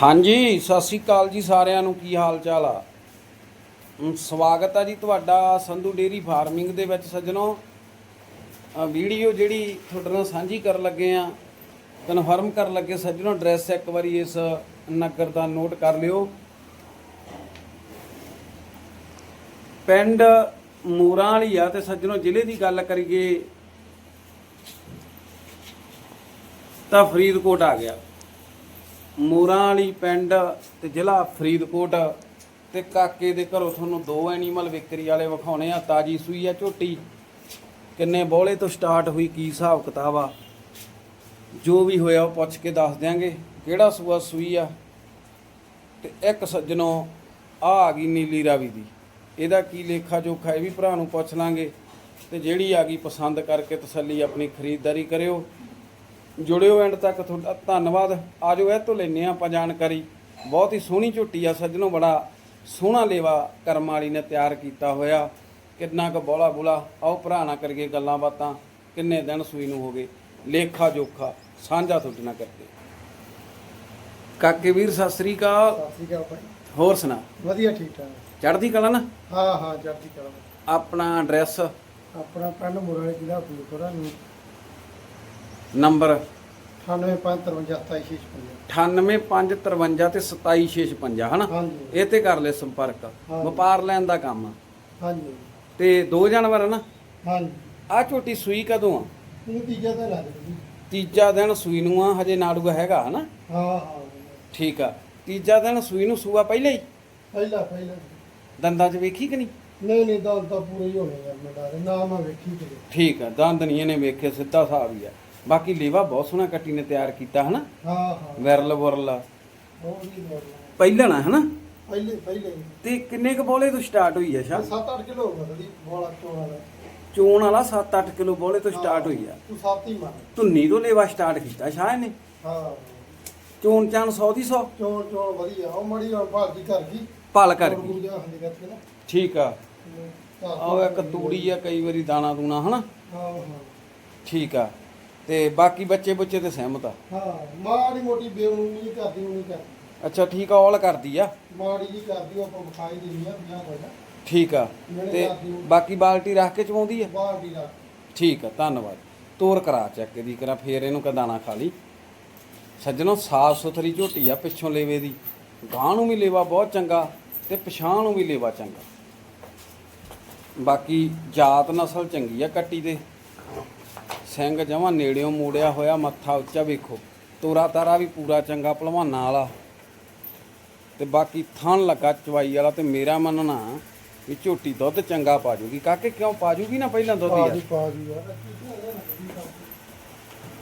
ਹਾਂਜੀ, ਸਤਿ ਸ੍ਰੀ ਅਕਾਲ ਜੀ ਸਾਰਿਆਂ ਨੂੰ, ਕੀ ਹਾਲ ਚਾਲ ਆ ਸਵਾਗਤ ਆ ਜੀ ਤੁਹਾਡਾ ਸੰਧੂ ਡੇਰੀ ਫਾਰਮਿੰਗ ਦੇ ਵਿੱਚ ਸੱਜਣੋ। ਵੀਡੀਓ ਜਿਹੜੀ ਤੁਹਾਡੇ ਨਾਲ ਸਾਂਝੀ ਕਰਨ ਲੱਗੇ ਆ, ਕਨਫਰਮ ਕਰਨ ਲੱਗੇ ਸੱਜਣੋ, ਐਡਰੈਸ ਇੱਕ ਵਾਰੀ ਇਸ ਨਗਰ ਦਾ ਨੋਟ ਕਰ ਲਿਓ। ਪਿੰਡ ਮੂਰਾਂ ਵਾਲੀ ਆ ਤੇ ਸੱਜਣੋ, ਜ਼ਿਲ੍ਹੇ ਦੀ ਗੱਲ ਕਰੀਏ ਤਾਂ ਫਰੀਦਕੋਟ ਆ ਗਿਆ। ਮੋਰਾਂ ਵਾਲੀ ਪਿੰਡ ਤੇ ਜ਼ਿਲ੍ਹਾ ਫਰੀਦਕੋਟ ਤੇ ਕਾਕੇ ਦੇ ਘਰੋਂ ਤੁਹਾਨੂੰ ਦੋ ਐਨੀਮਲ ਵਿਕਰੀ ਵਾਲੇ ਵਿਖਾਉਣੇ ਆ, ਤਾਜੀ ਸੂਈ ਆ ਝੋਟੀ। ਕਿੰਨੇ ਬੋਲੇ ਤੋਂ ਸਟਾਰਟ ਹੋਈ, ਕੀ ਹਿਸਾਬ ਕਿਤਾਬ ਆ? ਜੋ ਵੀ ਹੋਇਆ ਉਹ ਪੁੱਛ ਕੇ ਦੱਸ ਦਿਆਂਗੇ, ਕਿਹੜਾ ਸੂਆ ਸੂਈ ਆ? ਤੇ ਇੱਕ ਸੱਜਣੋ ਆ ਆ ਗਈ ਨੀਲੀ ਰਾਵੀ ਦੀ। ਇਹਦਾ ਕੀ ਲੇਖਾ ਜੋਖਾ ਇਹ ਵੀ ਭਰਾ ਨੂੰ ਪੁੱਛ ਲਾਂਗੇ। ਤੇ ਜਿਹੜੀ ਆ ਗਈ ਪਸੰਦ ਕਰਕੇ ਤਸੱਲੀ ਆਪਣੀ ਖਰੀਦਦਾਰੀ ਕਰਿਓ। ਜੁੜਿਓ ਐਂਡ ਤੱਕ ਤੁਹਾਡਾ ਧੰਨਵਾਦ। ਆਜੋ ਇਹ ਤੋਂ ਲੈਨੇ ਆਪਾਂ ਜਾਣਕਾਰੀ। ਬਹੁਤ ਹੀ ਸੋਹਣੀ ਝੋਟੀ ਆ ਸੱਜਣੋ ਬੜਾ ਸੋਹਣਾ ਲੇਵਾ ਕਰਮ ਵਾਲੀ ਨੇ ਤਿਆਰ ਕੀਤਾ ਹੋਇਆ। ਕਿੰਨਾ ਕੁ ਬੋਲਾ ਬੁਲਾ ਆਓ ਭਰਾ ਨਾ ਕਰੀਏ ਗੱਲਾਂ ਬਾਤਾਂ। ਕਿੰਨੇ ਦਿਨ ਸੂਈ ਨੂੰ ਹੋ ਗਏ ਲੇਖਾ ਜੋਖਾ ਸਾਂਝਾ ਤੁਹਾਡੇ ਨਾਲ ਕਰਦੇ ਕਾਕੇ ਵੀਰ ਸਤਿ ਸ੍ਰੀ ਅਕਾਲ। ਸਤਿ ਸ਼੍ਰੀ ਅਕਾਲ ਭਾਈ। ਹੋਰ ਸੁਣਾ? ਵਧੀਆ ਠੀਕ ਠਾਕ। ਚੜ੍ਹਦੀ ਕਲਾ ਨਾ? ਹਾਂ ਹਾਂ ਚੜ੍ਹਦੀ ਕਲਾ। ਆਪਣਾ ਐਡਰੈਸ ਆਪਣਾ ਪਿੰਡ ਮੁਰਾਲੇ ਜ਼ਿਲ੍ਹਾ ਫਰੀਦਕੋਟ ਨੰਬਰ 9853272656 98553 ਤੇ 27656 ਹਨਾ? ਹਾਂਜੀ। ਇਹ ਤੇ ਕਰ ਲੈ ਸੰਪਰਕ। ਵਪਾਰ ਲੈਣ ਦਾ ਕੰਮ। ਆ ਹਾਂਜੀ। ਤੇ ਦੋ ਜਾਨਵਰ ਆ ਨਾ ਹਾਂਜੀ। ਆ ਝੋਟੀ ਸੂਈ ਕਦੋਂ ਆ? ਇਹ ਤੀਜਾ ਤਾਂ ਲੱਗ ਜੀ ਤੀਜਾ ਦਿਨ ਸੂਈ ਨੂੰ ਆ ਹਜੇ ਨਾੜੂਗਾ ਹੈਗਾ ਹਨਾ? ਹਾਂ ਹਾਂ। ਠੀਕ ਆ। ਤੀਜਾ ਦਿਨ ਸੂਈ ਨੂੰ ਸੂਆ ਪਹਿਲਾਂ ਹੀ? ਪਹਿਲਾ ਪਹਿਲਾ। ਦੰਦਾਂ 'ਚ ਵੇਖੀ ਕਿ ਨਹੀਂ? ਨਹੀਂ ਨਹੀਂ ਦਲ ਤਾਂ ਪੂਰੇ ਹੀ ਹੋਣੇ ਯਾਰ ਮੇਰਾ ਨਾ ਮੈਂ ਵੇਖੀ ਤੇ ਠੀਕ ਆ ਦੰਦ ਨਹੀਂ ਇਹਨੇ ਵੇਖੇ ਸਿੱਧਾ ਹਿਸਾਬ ਹੀ ਆ। ਬਾਕੀ ਲੇਵਾ ਬਹੁਤ ਸੋਹਣਾ ਕੱਟੀ ਨੇ ਤਿਆਰ ਕੀਤਾ ਹਨਾ? ਹਾਂ ਹਾਂ। ਵਿਰਲ ਵਰਲ ਉਹ ਵੀ ਲੈ ਲਾ। ਪਹਿਲਣਾ ਹਨਾ? ਪਹਿਲੇ ਪਹਿਲੇ। ਤੇ ਕਿੰਨੇ ਕ ਬੋਲੇ ਤੋਂ ਸਟਾਰਟ ਹੋਈ ਆ ਸ਼ਾ 7-8 ਕਿਲੋ ਹੋ ਗਈ ਬੋਲਾ ਚੋਣਾ ਦਾ ਚੋਣ ਵਾਲਾ 7-8 ਕਿਲੋ ਬੋਲੇ ਤੋਂ ਸਟਾਰਟ ਹੋਈ ਆ। ਤੂੰ ਸੱਤ ਹੀ ਮਾਰ। ਧੁੰਨੀ ਤੋਂ ਲੇਵਾ ਸਟਾਰਟ ਕੀਤਾ ਸ਼ਾਹ ਇਹਨੇ? ਹਾਂ। ਚੋਣ ਚਾਣ 100 ਦੀ 100 ਚੋਣ ਚੋਣ ਵਧੀਆ ਉਹ ਮੜੀ ਹੁਣ ਭਾਜੀ ਕਰ ਗਈ। ਪਲ ਕਰ ਗਈ। ਗੁਰਜਾ ਹੰਦੀ ਕਰਕੇ ਨਾ। ਠੀਕ ਆ। ਹਾਂ ਆਹ ਇੱਕ ਤੂੜੀ ਆ ਕਈ ਵਾਰੀ ਦਾਣਾ ਦੂਣਾ ਹਨਾ ਹਾਂ। ਠੀਕ ਆ। ਤੇ ਬਾਕੀ ਬੱਚੇ ਬੁੱਚੇ ਤੇ ਸਹਿਮਤ ਆ। ਹਾਂ ਮਾੜੀ ਮੋਟੀ ਨਹੀਂ ਕਰਦੀ ਉਹ ਨਹੀਂ ਕਰਦੀ। ਅੱਛਾ ਠੀਕ ਆ ਔਲ ਕਰਦੀ ਆ। ਮਾੜੀ ਜੀ ਕਰਦੀ ਉਹ ਆਪਾਂ ਵਿਖਾਈ ਦਿੰਦੀ ਆ ਵਿਆਹ ਹੋਇਆ ਠੀਕ ਆ ਤੇ ਬਾਕੀ ਬਾਲਟੀ ਰੱਖ ਕੇ ਚਵਾਉਂਦੀ ਆ? ਬਾਹਰ ਦੀ ਦਾ ਠੀਕ ਆ ਧੰਨਵਾਦ। ਤੋਰ ਕਰਾ ਚੱਕ ਦੀ ਕਰਾ ਫੇਰ ਇਹਨੂੰ ਕਦਾਣਾ ਖਾ ਲਈ। ਸੱਜਣੋ ਸਾਫ਼ ਸੁਥਰੀ ਝੋਟੀ ਆ ਪਿੱਛੋਂ ਲੇਵੇ ਦੀ। ਗਾਂ ਨੂੰ ਵੀ ਲੇਵਾ ਬਹੁਤ ਚੰਗਾ ਤੇ ਪਛਾਣ ਨੂੰ ਵੀ ਲੇਵਾ ਚੰਗਾ। ਬਾਕੀ ਜਾਤ ਨਸਲ ਚੰਗੀ ਆ ਕੱਟੀ ਦੇ ਸਿੰਘ ਜਮਾਂ ਨੇੜਿਓਂ ਮੋੜਿਆ ਹੋਇਆ ਮੱਥਾ ਉੱਚਾ ਵੇਖੋ। ਤੋਰਾ ਤਾਰਾ ਵੀ ਪੂਰਾ ਚੰਗਾ ਭਲਵਾਨਾਂ ਵਾਲਾ। ਤੇ ਬਾਕੀ ਥਣ ਲੱਗਾ ਚਵਾਈ ਵਾਲਾ ਤੇ ਮੇਰਾ ਮੰਨਣਾ ਵੀ ਝੋਟੀ ਦੁੱਧ ਚੰਗਾ ਪਾ ਜੂਗੀ। ਕਾਕੇ ਕਿਉਂ ਪਾ ਜੂਗੀ ਨਾ ਪਹਿਲਾਂ ਦੁੱਧ ਯਾਰ? ਪਾ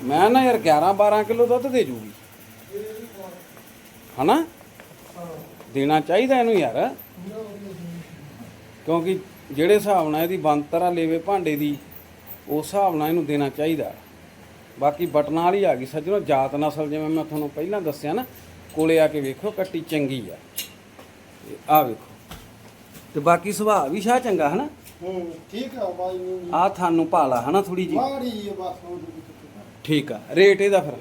ਮੈਂ ਨਾ ਯਾਰ 11 12 ਕਿਲੋ ਦੁੱਧ ਦੇ ਜੂਗੀ। ਹਨਾ? ਦੇਣਾ ਚਾਹੀਦਾ ਇਹਨੂੰ ਯਾਰ। ਕਿਉਂਕਿ ਜਿਹੜੇ ਹਿਸਾਬ ਨਾਲ ਇਹਦੀ ਬੰਤਰ ਆ ਲੇਵੇ ਭਾਂਡੇ ਦੀ ਉਸ ਹਿਸਾਬ ਨਾਲ ਇਹਨੂੰ ਦੇਣਾ ਚਾਹੀਦਾ। ਬਾਕੀ ਬਟਨਾਂ ਵਾਲੀ ਆ ਗਈ ਸੱਜਣੋ ਜਾਤ ਨਸਲ ਜਿਵੇਂ ਮੈਂ ਤੁਹਾਨੂੰ ਪਹਿਲਾਂ ਦੱਸਿਆ ਨਾ ਕੋਲੇ ਆ ਕੇ ਵੇਖੋ ਕੱਟੀ ਚੰਗੀ ਆ। ਆ ਵੇਖੋ। ਤੇ ਬਾਕੀ ਸੁਭਾਅ ਵੀ ਸ਼ਾਹ ਚੰਗਾ ਹਨਾ? ਹੂੰ ਠੀਕ ਆ ਬਾਈ ਨੂੰ ਆ ਤੁਹਾਨੂੰ ਭਾਲਾ ਹਨਾ ਥੋੜੀ ਜੀ ਮਾੜੀ ਆ ਬਸ ਠੀਕ ਆ ਰੇਟ ਇਹਦਾ ਫਿਰ?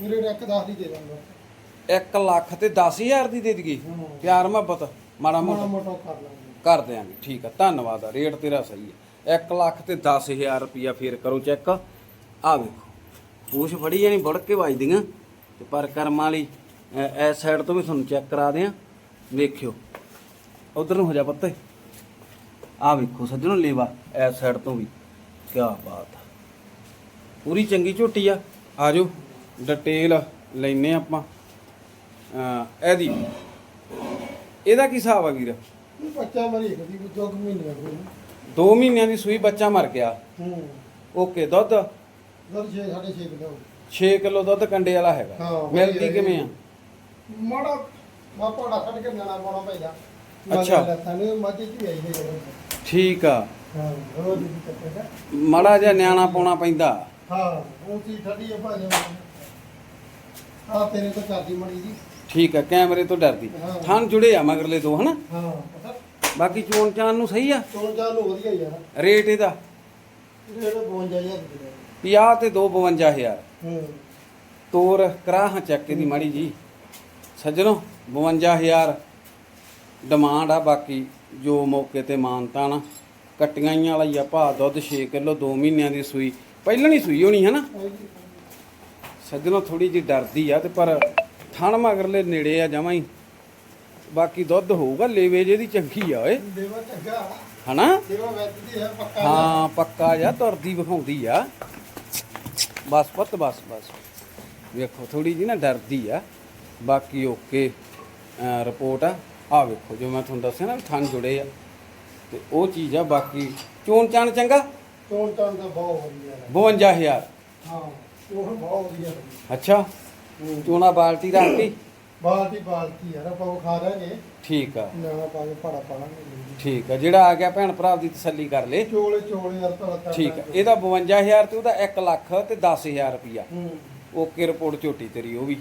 ਮੇਰੇ ਦੀ ਦੇ ਦਾਂਗਾ। 1 ਲੱਖ ਤੇ 10000 ਦੀ ਦੇ ਦਈਏ। ਪਿਆਰ ਮੁਹੱਬਤ ਮਾੜਾ ਮਾੜਾ ਮੋਟਾ। ਮੋਟਾ ਕਰ ਲਾਂਗੇ। ਕਰ ਦਿਆਂਗੇ ਠੀਕ ਆ ਧੰਨਵਾਦ ਆ ਰੇਟ ਤੇਰਾ ਸਹੀ ਹੈ 1 ਲੱਖ ਤੇ 10000 ਰੁਪਇਆ ਫੇਰ ਕਰੋ ਚੈੱਕ। ਆ ਵੇਖੋ, ਪੂਛ ਫੜੀ ਜਾਣੀ ਬੜ ਕੇ ਵੱਜਦੀਆਂ। ਤੇ ਪਰ ਕਰਮਾਂ ਵਾਲੀ ਇਸ ਸਾਈਡ ਤੋਂ ਵੀ ਤੁਹਾਨੂੰ ਚੈੱਕ ਕਰਾ ਦਿਆਂ। ਵੇਖਿਓ, ਉਧਰ ਨੂੰ ਹੋ ਜਾ ਪੱਤੇ। ਆ ਵੇਖੋ ਸੱਜਣੋ ਲੇਵਾ, ਇਸ ਸਾਈਡ ਤੋਂ ਵੀ। ਕੀ ਬਾਤ ਆ। ਪੂਰੀ ਚੰਗੀ ਝੋਟੀ ਆ। ਆਜੋ, ਡਿਟੇਲ ਲੈਨੇ ਆਪਾਂ। ਇਹਦੀ। ਇਹਦਾ ਕੀ ਹਿਸਾਬ ਆ ਵੀਰ? ਬੱਚਾ ਮਰੀ ਕਦੀ ਵੀ ਜੋਗ ਮਹੀਨੇ ਹੋ 2 ਮਹੀਨਿਆਂ ਦੀ ਸੂਈ ਬੱਚਾ ਮਰ ਗਿਆ। ਹੂੰ। ਓਕੇ ਦੁੱਧ? ਦਰ 6 6.5 ਕਿਲੋ। 6 ਕਿਲੋ ਦੁੱਧ ਕੰਡੇ ਵਾਲਾ ਹੈਗਾ। ਹਾਂ, ਮਿਲਦੀ ਕਿਵੇਂ ਆ? ਮਾੜਾ ਬਾਪਾ ਦਾ ਕੱਢ ਕੇ ਨਾਣਾ ਪਾਉਣਾ ਪੈਦਾ। ਅੱਛਾ। ਤਨੇ ਮੱਝ ਚ ਵੀ ਆਈ ਹੈ। ਠੀਕ ਆ। ਹਾਂ ਰੋਜ਼ ਦੀ ਮੜਾ ਜਿਹਾ ਨਿਆਣਾ ਪਾਉਣਾ ਪੈਂਦਾ। ਹਾਂ ਉਹ ਚੀਜ਼ ਠੱਡੀ ਆ ਭਾਜੇ। ਆ ਤੇਰੇ ਤੋਂ ਕਰਦੀ ਮੜੀ ਜੀ। ਠੀਕ ਆ ਕੈਮਰੇ ਤੋਂ ਡਰਦੀ। ਹਾਂ। ਥਣ ਜੁੜੇ ਆ ਮਗਰਲੇ ਦੋ ਹਨਾ? ਹਾਂ ਪਤਾ? ਬਾਕੀ ਚੋਣ ਚਾਨ ਨੂੰ ਸਹੀ ਆ? ਤੋਲ ਚਾਲ ਨੂੰ ਵਧੀਆ ਯਾਰ ਰੇਟ ਇਹਦਾ? ਇਹ 52000 ਦੀ। 50 ਤੇ 2 52000 ਹੂੰ। ਤੋਰ ਕਰਾ ਹਾਂ ਚੱਕ ਦੀ ਮਾੜੀ ਜੀ। ਸੱਜਣੋ 52000 ਡਿਮਾਂਡ ਆ ਬਾਕੀ ਜੋ ਮੌਕੇ ਤੇ ਮਾਨਤਾ ਨਾ ਕੱਟੀਆਂ ਵਾਲਾ ਹੀ ਆ ਭਾ ਦੁੱਧ 6 ਕਿਲੋ 2 ਮਹੀਨਿਆਂ ਦੀ ਸੂਈ। ਪਹਿਲਾਂ ਨਹੀਂ ਸੂਈ ਹੋਣੀ ਹੈ ਨਾ ਸੱਜਣੋ ਥੋੜੀ ਜਿਹੀ ਡਰਦੀ ਆ ਤੇ ਪਰ ਥਣ ਮਗਰਲੇ ਨੇੜੇ ਆ ਜਮਾਂ ਹੀ। ਬਾਕੀ ਦੁੱਧ ਹੋਊਗਾ ਲੇਵੇ ਜਿਹਦੀ ਚੰਗੀ ਆ ਓਏ। ਦੇਵਾ ਚੰਗਾ ਹਨਾ? ਦੇਵਾ ਵੱਜਦੀ ਹੈ ਪੱਕਾ ਹਾਂ ਪੱਕਾ ਜਾਂ ਤੁਰਦੀ ਵਿਖਾਉਂਦੀ ਆ। ਬਸ ਪੁੱਤ ਬਸ ਬਸ। ਵੇਖੋ ਥੋੜੀ ਜੀ ਨਾ ਡਰਦੀ ਆ। ਬਾਕੀ ਓਕੇ ਰਿਪੋਰਟ ਆ। ਆ ਵੇਖੋ ਜੋ ਮੈਂ ਤੁਹਾਨੂੰ ਦੱਸਿਆ ਨਾ ਥਣ ਜੁੜੇ ਆ। ਤੇ ਉਹ ਚੀਜ਼ ਆ ਬਾਕੀ ਚੋਣ ਚਾਣ ਚੰਗਾ? ਚੋਣ ਚਾਣ ਦਾ ਬਹੁਤ ਵਧੀਆ ਹੈ। 52000 ਹਾਂ ਉਹ ਬਹੁਤ ਵਧੀਆ। ਅੱਛਾ ਚੋਣਾ ਬਾਲਟੀ ਰੱਖਤੀ? ਬਾਲਟੀ ਬਾਲਟੀ ਯਾਰ ਆਪਾਂ ਉਹ ਖਾ ਰਹੇ ਠੀਕ ਆ। ਨਾ ਪਾ ਕੇ ਪੜਾ ਪਾਣਾਗੇ ਠੀਕ ਆ ਜਿਹੜਾ ਆ ਗਿਆ ਭੈਣ ਭਰਾ ਦੀ ਤਸੱਲੀ ਕਰ ਲੇ। ਚੋਲੇ ਚੋਲੇ ਯਾਰ ਤੜਾ ਠੀਕ ਆ ਇਹਦਾ 52000 ਤੇ ਉਹਦਾ 1 ਲੱਖ ਤੇ 10000 ਰੁਪਿਆ ਹੂੰ। ਓਕੇ ਰਿਪੋਰਟ ਝੋਟੀ ਤੇਰੀ ਉਹ ਵੀ।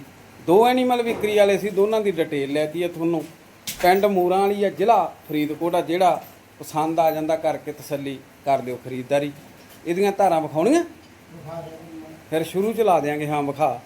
ਦੋ ਐਨੀਮਲ ਵਿਕਰੀ ਵਾਲੇ ਸੀ ਦੋਨਾਂ ਦੀ ਡਿਟੇਲ ਲੈਤੀ ਆ ਤੁਹਾਨੂੰ। ਪਿੰਡ ਮੂਰਾਂ ਵਾਲੀ ਆ ਜ਼ਿਲ੍ਹਾ ਫਰੀਦਕੋਟ ਆ ਜਿਹੜਾ ਪਸੰਦ ਆ ਜਾਂਦਾ ਕਰਕੇ ਤਸੱਲੀ ਕਰ ਲਿਓ ਖਰੀਦਦਾਰੀ। ਇਹਦੀਆਂ ਧਾਰਾਂ ਵਿਖਾਉਣੀਆਂ? ਫਿਰ ਸ਼ੁਰੂ ਚ ਲਾ ਦਿਆਂਗੇ ਹਾਂ ਵਿਖਾ।